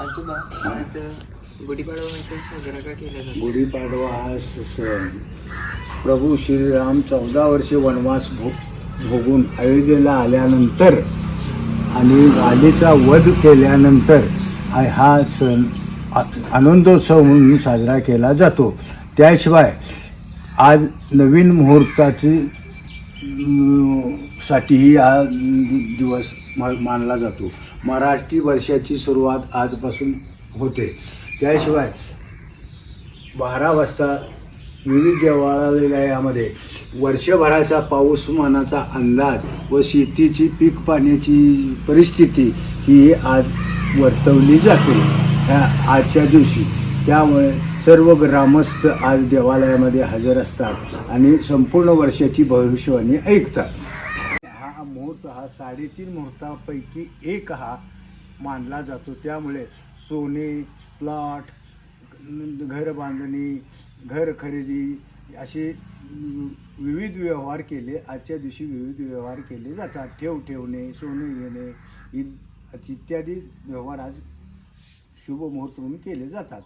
आजोबा आज गुढीपाडवा हा सण साजरा का केला जातो? गुढीपाडवा हा स- सण प्रभू श्रीराम चौदा वर्षे वनवास भोग भोगून अयोध्येला आल्यानंतर आणि गालीचा वध केल्यानंतर हा- हा सण आ- आनंदोत्सव म्हणून साजरा केला जातो. त्याशिवाय आज नवीन मुहूर्ताची अं, साठीही हा दिवस मा- मानला जातो. मराठी वर्षाची सुरुवात आजपासून होते. त्याशिवाय बारा वाजता विविध देवालयामध्ये वर्षभराचा पाऊसमानाचा अंदाज व शेतीची पीक पाण्याची परिस्थिती ही आज वर्तवली जाते. ह्या आजच्या दिवशी. त्यामुळे सर्व ग्रामस्थ आज देवालयामध्ये हजर असतात आणि संपूर्ण वर्षाची भविष्यवाणी ऐकतात. हा मुहूर्त हा साडेतीन मुहूर्तापैकी एक हा मानला जातो. त्यामुळे सोने प्लॉट घर बांधणी घर खरेदी असे विविध व्यवहार केले. आजच्या दिवशी विविध व्यवहार केले जातात. ठेव ठेवणे सोने घेणे इ- इत्यादी व्यवहार आज शुभ मुहूर्त म्हणून केले जातात.